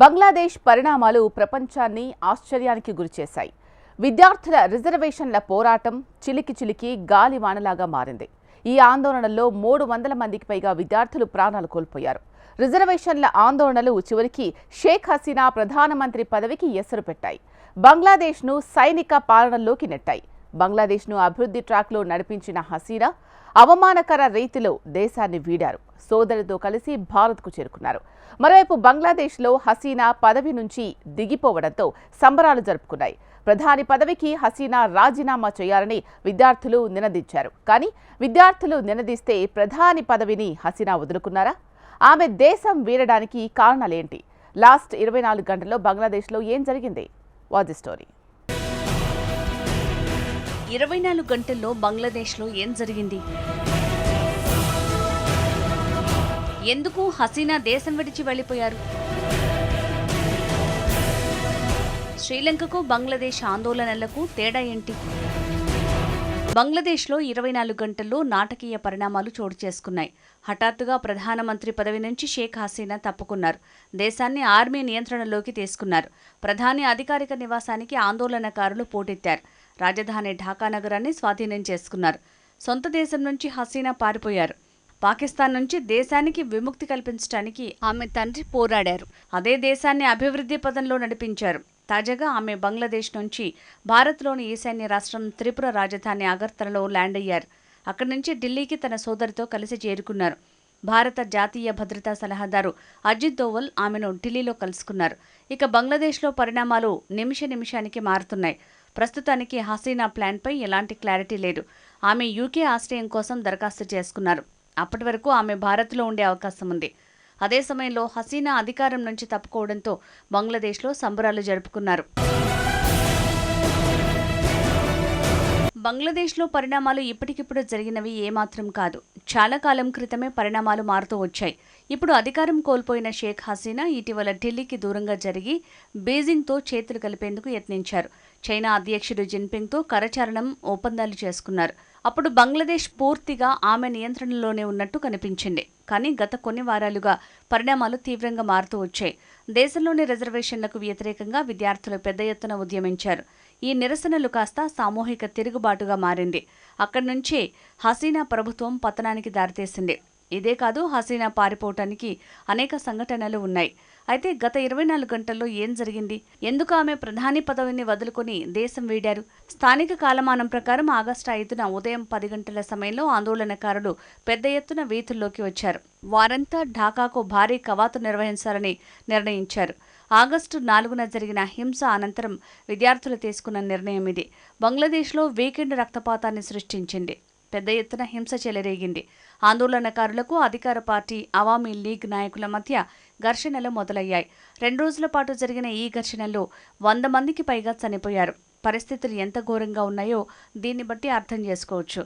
బంగ్లాదేశ్ పరిణామాలు ప్రపంచాన్ని ఆశ్చర్యానికి గురిచేశాయి. విద్యార్థుల రిజర్వేషన్ల పోరాటం చిలికి చిలికి గాలివానలాగా మారింది. ఈ ఆందోళనల్లో మూడు వందల మందికి పైగా విద్యార్థులు ప్రాణాలు కోల్పోయారు. రిజర్వేషన్ల ఆందోళనలు చివరికి షేక్ హసీనా ప్రధానమంత్రి పదవికి ఎసరు పెట్టాయి. బంగ్లాదేశ్ను సైనిక పాలనలోకి నెట్టాయి. బంగ్లాదేశ్ను అభివృద్ధి ట్రాక్లో నడిపించిన హసీనా అవమానకర రీతిలో దేశాన్ని వీడారు. సోదరితో కలిసి భారత్కు చేరుకున్నారు. మరోవైపు బంగ్లాదేశ్లో హసీనా పదవి నుంచి దిగిపోవడంతో సంబరాలు జరుపుకున్నాయి. ప్రధాని పదవికి హసీనా రాజీనామా చేయాలని విద్యార్థులు నినదించారు. కానీ విద్యార్థులు నినదిస్తే ప్రధాని పదవిని హసీనా వదులుకున్నారా? ఆమె దేశం వీడడానికి కారణాలేంటి? లాస్ట్ ఇరవై నాలుగు గంటల్లో బంగ్లాదేశ్లో ఏం జరిగింది? వాజ్ స్టోరీ. ఇరవై నాలుగు గంటల్లో బంగ్లాదేశ్లో ఏం జరిగింది? ఎందుకు హసీనా దేశం విడిచి వెళ్ళిపోయారు? శ్రీలంకకు బంగ్లాదేశ్ ఆందోళనలకు తేడా ఏంటి? బంగ్లాదేశ్లో ఇరవై నాలుగు గంటల్లో నాటకీయ పరిణామాలు చోటు చేసుకున్నాయి. హఠాత్తుగా ప్రధానమంత్రి పదవి నుంచి షేక్ హసీనా తప్పుకున్నారు. దేశాన్ని ఆర్మీ నియంత్రణలోకి తీసుకున్నారు. ప్రధాని అధికారిక నివాసానికి ఆందోళనకారులు పోటెత్తారు. రాజధాని ఢాకా నగరాన్ని స్వాధీనం చేసుకున్నారు. సొంత దేశం నుంచి హసీనా పారిపోయారు. పాకిస్తాన్ నుంచి దేశానికి విముక్తి కల్పించడానికి ఆమె తండ్రి పోరాడారు. అదే దేశాన్ని అభివృద్ధి పదంలో నడిపించారు. తాజాగా ఆమె బంగ్లాదేశ్ నుంచి భారత్లోని ఈశాన్య రాష్ట్రం త్రిపుర రాజధాని అగర్తలలో ల్యాండ్ అయ్యారు. అక్కడి నుంచి ఢిల్లీకి తన సోదరితో కలిసి చేరుకున్నారు. భారత జాతీయ భద్రతా సలహాదారు అజిత్ దోవల్ ఆమెను ఢిల్లీలో కలుసుకున్నారు. ఇక బంగ్లాదేశ్లో పరిణామాలు నిమిష నిమిషానికి మారుతున్నాయి. ప్రస్తుతానికి హసీనా ప్లాన్పై ఎలాంటి క్లారిటీ లేదు. ఆమె యూకే ఆశ్రయం కోసం దరఖాస్తు చేసుకున్నారు. అప్పటి వరకు ఆమె భారత్లో ఉండే అవకాశం ఉంది. అదే సమయంలో హసీనా అధికారం నుంచి తప్పుకోవడంతో బంగ్లాదేశ్లో సంబరాలు జరుపుకున్నారు. బంగ్లాదేశ్లో పరిణామాలు ఇప్పటికిప్పుడు జరిగినవి ఏమాత్రం కాదు. చాలా కాలం క్రితమే పరిణామాలు మారుతూ వచ్చాయి. ఇప్పుడు అధికారం కోల్పోయిన షేక్ హసీనా ఇటీవల ఢిల్లీకి దూరంగా జరిగి బీజింగ్తో చేతులు కలిపేందుకు యత్నించారు. చైనా అధ్యక్షుడు జిన్పింగ్తో కరచరణం ఒప్పందాలు చేసుకున్నారు. అప్పుడు బంగ్లాదేశ్ పూర్తిగా ఆమె నియంత్రణలోనే ఉన్నట్టు కనిపించింది. కానీ గత కొన్ని వారాలుగా పరిణామాలు తీవ్రంగా మారుతూ వచ్చాయి. దేశంలోని రిజర్వేషన్లకు వ్యతిరేకంగా విద్యార్థులు పెద్ద ఎత్తున ఉద్యమించారు. ఈ నిరసనలు కాస్త సామూహిక తిరుగుబాటుగా మారింది. అక్కడి నుంచే హసీనా ప్రభుత్వం పతనానికి దారితీసింది. ఇదే కాదు హసీనా పారిపోవటానికి అనేక సంఘటనలు ఉన్నాయి. అయితే గత ఇరవై నాలుగు గంటల్లో ఏం జరిగింది? ఎందుకు ఆమె ప్రధాని పదవిని వదులుకొని దేశం వీడారు? స్థానిక కాలమానం ప్రకారం ఆగస్టు ఐదున ఉదయం పది గంటల సమయంలో ఆందోళనకారులు పెద్ద ఎత్తున వీధుల్లోకి వచ్చారు. వారంతా ఢాకాకు భారీ కవాతు నిర్వహించాలని నిర్ణయించారు. ఆగస్టు నాలుగున జరిగిన హింస అనంతరం విద్యార్థులు తీసుకున్న నిర్ణయం ఇది. బంగ్లాదేశ్లో వీకెండ్ రక్తపాతాన్ని సృష్టించింది. పెద్ద ఎత్తున హింస చెలరేగింది. ఆందోళనకారులకు అధికార పార్టీ అవామీ లీగ్ నాయకుల మధ్య ఘర్షణలు మొదలయ్యాయి. రెండు రోజుల పాటు జరిగిన ఈ ఘర్షణల్లో వంద మందికి పైగా చనిపోయారు. పరిస్థితులు ఎంత ఘోరంగా ఉన్నాయో దీన్ని బట్టి అర్థం చేసుకోవచ్చు.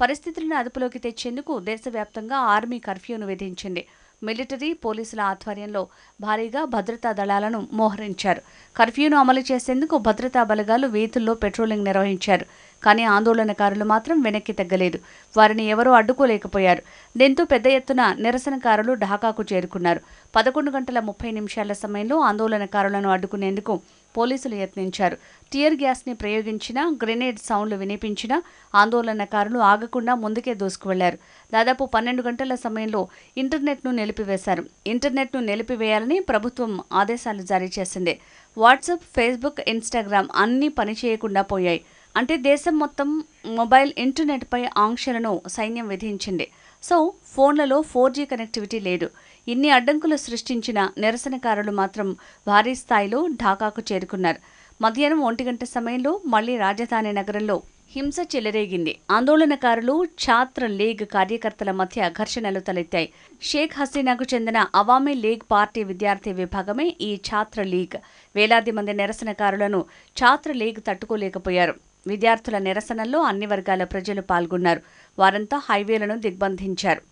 పరిస్థితులను అదుపులోకి తెచ్చేందుకు దేశవ్యాప్తంగా ఆర్మీ కర్ఫ్యూను విధించింది. మిలిటరీ పోలీసుల ఆధ్వర్యంలో భారీగా భద్రతా దళాలను మోహరించారు. కర్ఫ్యూను అమలు చేసేందుకు భద్రతా బలగాలు వీధుల్లో పెట్రోలింగ్ నిర్వహించారు. కానీ ఆందోళనకారులు మాత్రం వెనక్కి తగ్గలేదు. వారిని ఎవరూ అడ్డుకోలేకపోయారు. దీంతో పెద్ద ఎత్తున నిరసనకారులు ఢాకాకు చేరుకున్నారు. పదకొండు గంటల ముప్పై నిమిషాల సమయంలో ఆందోళనకారులను అడ్డుకునేందుకు పోలీసులు యత్నించారు. టియర్ గ్యాస్ని ప్రయోగించినా గ్రెనేడ్ సౌండ్లు వినిపించినా ఆందోళనకారులు ఆగకుండా ముందుకే దూసుకువెళ్ళారు. దాదాపు పన్నెండు గంటల సమయంలో ఇంటర్నెట్ను నిలిపివేశారు. ఇంటర్నెట్ను నిలిపివేయాలని ప్రభుత్వం ఆదేశాలు జారీ చేసింది. వాట్సాప్ ఫేస్బుక్ ఇన్స్టాగ్రామ్ అన్నీ పనిచేయకుండా పోయాయి. అంటే దేశం మొత్తం మొబైల్ ఇంటర్నెట్పై ఆంక్షలను సైన్యం విధించింది. సో ఫోన్లలో ఫోర్ జీ కనెక్టివిటీ లేదు. ఇన్ని అడ్డంకులు సృష్టించిన నిరసనకారులు మాత్రం భారీ స్థాయిలో ఢాకాకు చేరుకున్నారు. మధ్యాహ్నం ఒంటి గంట సమయంలో మళ్ళీ రాజధాని నగరంలో హింస చెలరేగింది. ఆందోళనకారులు ఛాత్ర లీగ్ కార్యకర్తల మధ్య ఘర్షణలు తలెత్తాయి. షేక్ హసీనాకు చెందిన అవామీ లీగ్ పార్టీ విద్యార్థి విభాగమే ఈ ఛాత్ర లీగ్. వేలాది మంది నిరసనకారులను ఛాత్ర లీగ్ తట్టుకోలేకపోయారు. విద్యార్థుల నిరసనల్లో అన్ని వర్గాల ప్రజలు పాల్గొన్నారు. వారంతా హైవేలను దిగ్బంధించారు.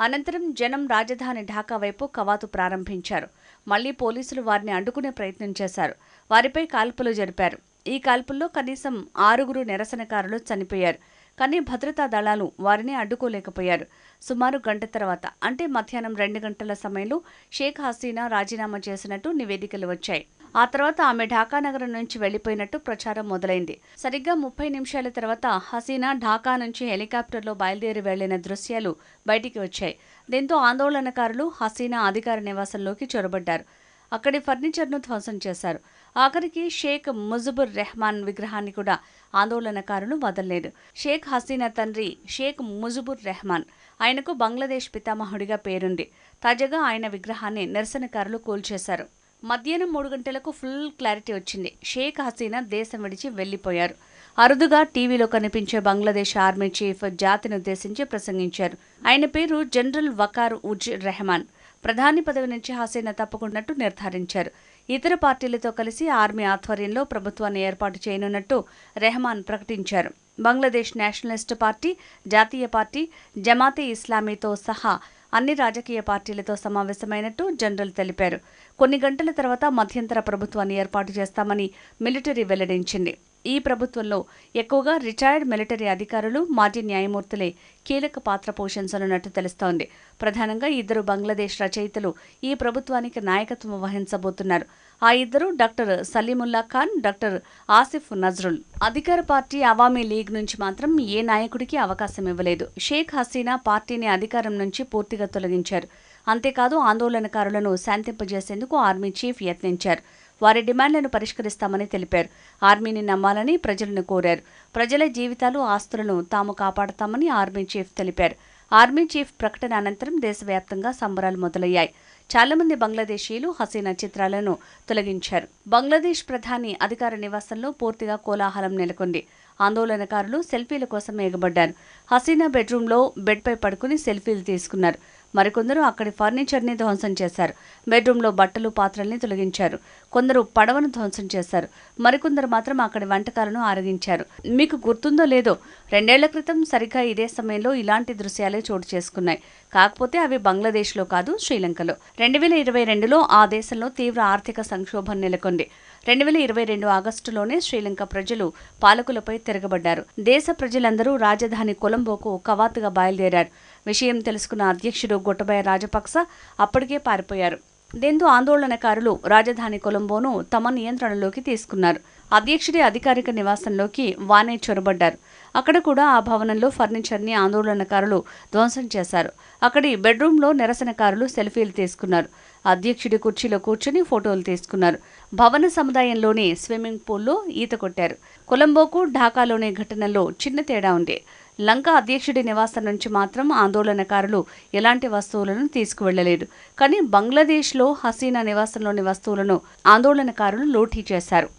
అనంతరం జనం రాజధాని ఢాకా వైపు కవాతు ప్రారంభించారు. మళ్ళీ పోలీసులు వారిని అడ్డుకునే ప్రయత్నం చేశారు. వారిపై కాల్పులు జరిపారు. ఈ కాల్పుల్లో కనీసం ఆరుగురు నిరసనకారులు చనిపోయారు. కానీ భద్రతా దళాలు వారిని అడ్డుకోలేకపోయారు. సుమారు గంట తర్వాత అంటే మధ్యాహ్నం రెండు గంటల సమయంలో షేక్ హసీనా రాజీనామా చేసినట్టు నివేదికలు వచ్చాయి. ఆ తర్వాత ఆమె ఢాకా నగరం నుంచి వెళ్ళిపోయినట్టు ప్రచారం మొదలైంది. సరిగ్గా ముప్పై నిమిషాల తర్వాత హసీనా ఢాకా నుంచి హెలికాప్టర్లో బయలుదేరి వెళ్ళిన దృశ్యాలు బయటికి వచ్చాయి. దీంతో ఆందోళనకారులు హసీనా అధికార నివాసంలోకి చొరబడ్డారు. అక్కడి ఫర్నిచర్ను ధ్వంసం చేశారు. ఆఖరికి షేక్ ముజబుర్ రెహమాన్ విగ్రహాన్ని కూడా ఆందోళనకారులు వదలలేదు షేక్ హసీనా తండ్రి షేక్ ముజబుర్ రెహమాన్ ఆయనకు బంగ్లాదేశ్ పితామహుడిగా పేరుంది. తాజాగా ఆయన విగ్రహాన్ని నిరసనకారులు కూల్చేశారు. మధ్యాహ్నం మూడు గంటలకు ఫుల్ క్లారిటీ వచ్చింది. షేక్ హసీనా దేశం విడిచి వెళ్ళిపోయారు అరుదుగా టీవీలో కనిపించే బంగ్లాదేశ్ ఆర్మీ చీఫ్ జాతిని ఉద్దేశించి ప్రసంగించారు. ఆయన పేరు జనరల్ వకార్ ఉజ్ రెహమాన్. ప్రధాని పదవి నుంచి హసీనా తప్పుకున్నట్టు నిర్ధారించారు. ఇతర పార్టీలతో కలిసి ఆర్మీ ఆధ్వర్యంలో ప్రభుత్వాన్ని ఏర్పాటు చేయనున్నట్టు రెహమాన్ ప్రకటించారు. బంగ్లాదేశ్ నేషనలిస్ట్ పార్టీ జాతీయ పార్టీ జమాతే ఇస్లామీతో సహా అన్ని రాజకీయ పార్టీలతో సమావేశమైనట్టు జనరల్ తెలిపారు. కొన్ని గంటల తర్వాత మధ్యంతర ప్రభుత్వాన్ని ఏర్పాటు చేస్తామని మిలిటరీ వెల్లడించింది. ఈ ప్రభుత్వంలో ఎక్కువగా రిటైర్డ్ మిలిటరీ అధికారులు మాజీ న్యాయమూర్తులే కీలక పాత్ర పోషించనున్నట్టు తెలుస్తోంది. ప్రధానంగా ఇద్దరు బంగ్లాదేశ్ రచయితలు ఈ ప్రభుత్వానికి నాయకత్వం వహించబోతున్నారు. ఆ ఇద్దరు డాక్టర్ సలీముల్లా ఖాన్ డాక్టర్ ఆసిఫ్ నజ్రుల్. అధికార పార్టీ అవామీ లీగ్ నుంచి మాత్రం ఏ నాయకుడికి అవకాశం ఇవ్వలేదు. షేక్ హసీనా పార్టీని అధికారం నుంచి పూర్తిగా తొలగించారు. అంతేకాదు ఆందోళనకారులను శాంతింపజేసేందుకు ఆర్మీ చీఫ్ యత్నించారు. వారి డిమాండ్లను పరిష్కరిస్తామని తెలిపారు. ఆర్మీని నమ్మాలని ప్రజలను కోరారు. ప్రజల జీవితాలు ఆస్తులను తాము కాపాడతామని ఆర్మీ చీఫ్ తెలిపారు. ఆర్మీ చీఫ్ ప్రకటన అనంతరం దేశవ్యాప్తంగా సంబరాలు మొదలయ్యాయి. చాలామంది బంగ్లాదేశీయులు హసీనా చిత్రాలను తొలగించారు. బంగ్లాదేశ్ ప్రధాని అధికార నివాసంలో పూర్తిగా కోలాహలం నెలకొంది. ఆందోళనకారులు సెల్ఫీల కోసం ఎగబడ్డారు హసీనా బెడ్రూమ్లో బెడ్పై పడుకుని సెల్ఫీలు తీసుకున్నారు. మరికొందరు అక్కడి ఫర్నిచర్ని ధ్వంసం చేశారు. బెడ్రూమ్లో బట్టలు పాత్రల్ని తొలగించారు. కొందరు పడవను ధ్వంసం చేశారు. మరికొందరు మాత్రం అక్కడి వంటకాలను ఆరగించారు. మీకు గుర్తుందో లేదో రెండేళ్ళ క్రితం సరిగ్గా ఇదే సమయంలో ఇలాంటి దృశ్యాలే చోటు చేసుకున్నాయి. కాకపోతే అవి బంగ్లాదేశ్లో కాదు శ్రీలంకలో. రెండు వేల ఇరవై రెండులో ఆ దేశంలో తీవ్ర ఆర్థిక సంక్షోభం నెలకొంది. రెండు వేల ఇరవై రెండు ఆగస్టులోనే శ్రీలంక ప్రజలు పాలకులపై తిరగబడ్డారు. దేశ ప్రజలందరూ రాజధాని కొలంబోకు కవాతుగా బయలుదేరారు. విషయం తెలుసుకున్న అధ్యక్షుడు గొట్టబయ రాజపక్స అప్పటికే పారిపోయారు. దీంతో ఆందోళనకారులు రాజధాని కొలంబోను తమ నియంత్రణలోకి తీసుకున్నారు. అధ్యక్షుడి అధికారిక నివాసంలోకి వానే చొరబడ్డారు. అక్కడ కూడా ఆ భవనంలో ఫర్నిచర్ని ఆందోళనకారులు ధ్వంసం చేశారు. అక్కడి బెడ్రూమ్లో నిరసనకారులు సెల్ఫీలు తీసుకున్నారు. అధ్యక్షుడి కుర్చీలో కూర్చుని ఫోటోలు తీసుకున్నారు. భవన సముదాయంలోనే స్విమ్మింగ్ పూల్లో ఈత కొట్టారు. కొలంబోకు ఢాకాలోని ఘటనలో చిన్న తేడా ఉంది. లంక అధ్యక్షుడి నివాసం నుంచి మాత్రం ఆందోళనకారులు ఎలాంటి వస్తువులను తీసుకువెళ్ళలేదు. కానీ బంగ్లాదేశ్లో హసీనా నివాసంలోని వస్తువులను ఆందోళనకారులు లూటీ చేశారు.